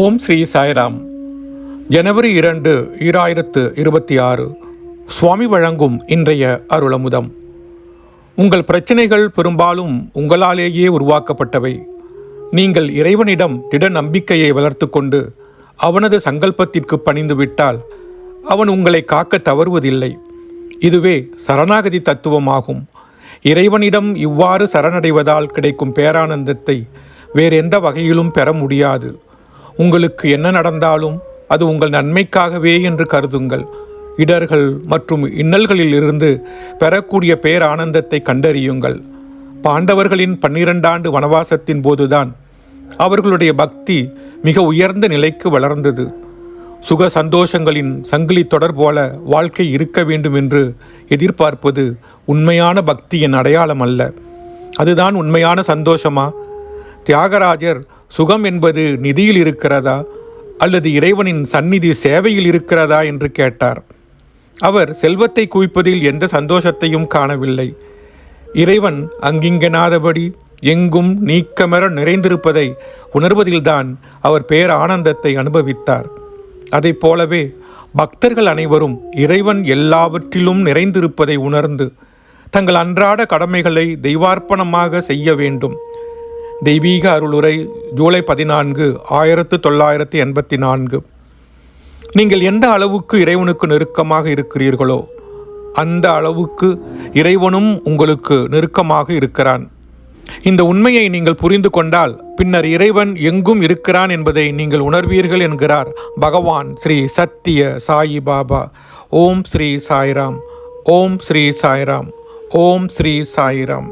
ஓம் ஸ்ரீ சாய்ராம். ஜனவரி இரண்டு ஈராயிரத்து இருபத்தி ஆறு சுவாமி வழங்கும் இன்றைய அருளமுதம். உங்கள் பிரச்சனைகள் பெரும்பாலும் உங்களாலேயே உருவாக்கப்பட்டவை. நீங்கள் இறைவனிடம் திட நம்பிக்கையை வளர்த்து கொண்டு அவனது சங்கல்பத்திற்கு பணிந்துவிட்டால் அவன் உங்களை காக்க தவறுவதில்லை. இதுவே சரணாகதி தத்துவமாகும். இறைவனிடம் இவ்வாறு சரணடைவதால் கிடைக்கும் பேரானந்தத்தை வேறெந்த வகையிலும் பெற முடியாது. உங்களுக்கு என்ன நடந்தாலும் அது உங்கள் நன்மைக்காகவே என்று கருதுங்கள். இடர்கள் மற்றும் இன்னல்களில் இருந்து பெறக்கூடிய பேரானந்தத்தை கண்டறியுங்கள். பாண்டவர்களின் பன்னிரண்டாண்டு வனவாசத்தின் போதுதான் அவர்களுடைய பக்தி மிக உயர்ந்த நிலைக்கு வளர்ந்தது. சுக சந்தோஷங்களின் சங்கிலி தொடர் போல வாழ்க்கை இருக்க வேண்டும் என்று எதிர்பார்ப்பது உண்மையான பக்தியின் அடையாளம் அல்ல. அதுதான் உண்மையான சந்தோஷமா? தியாகராஜர் சுகம் என்பது நிதியில் இருக்கிறதா? அல்லது இறைவனின் சந்நிதி சேவையில் இருக்கிறதா? என்று கேட்டார். அவர் செல்வத்தை குவிப்பதில் எந்த சந்தோஷத்தையும் காணவில்லை. இறைவன் அங்கிங்கெனாதபடி எங்கும் நீக்கமர நிறைந்திருப்பதை உணர்வதில்தான் அவர் பேர் ஆனந்தத்தை அனுபவித்தார். அதைப் போலவே பக்தர்கள் அனைவரும் இறைவன் எல்லாவற்றிலும் நிறைந்திருப்பதை உணர்ந்து தங்கள் அன்றாட கடமைகளை தெய்வார்ப்பணமாக செய்ய வேண்டும். தெய்வீக அருளுரை ஜூலை பதினான்கு ஆயிரத்து தொள்ளாயிரத்து எண்பத்தி நான்கு. நீங்கள் எந்த அளவுக்கு இறைவனுக்கு நெருக்கமாக இருக்கிறீர்களோ அந்த அளவுக்கு இறைவனும் உங்களுக்கு நெருக்கமாக இருக்கிறான். இந்த உண்மையை நீங்கள் புரிந்து கொண்டால் பின்னர் இறைவன் எங்கும் இருக்கிறான் என்பதை நீங்கள் உணர்வீர்கள் என்கிறார் பகவான் ஸ்ரீ சத்திய சாயி பாபா. ஓம் ஸ்ரீ சாய்ராம். ஓம் ஸ்ரீ சாய்ராம். ஓம் ஸ்ரீ சாய்ராம்.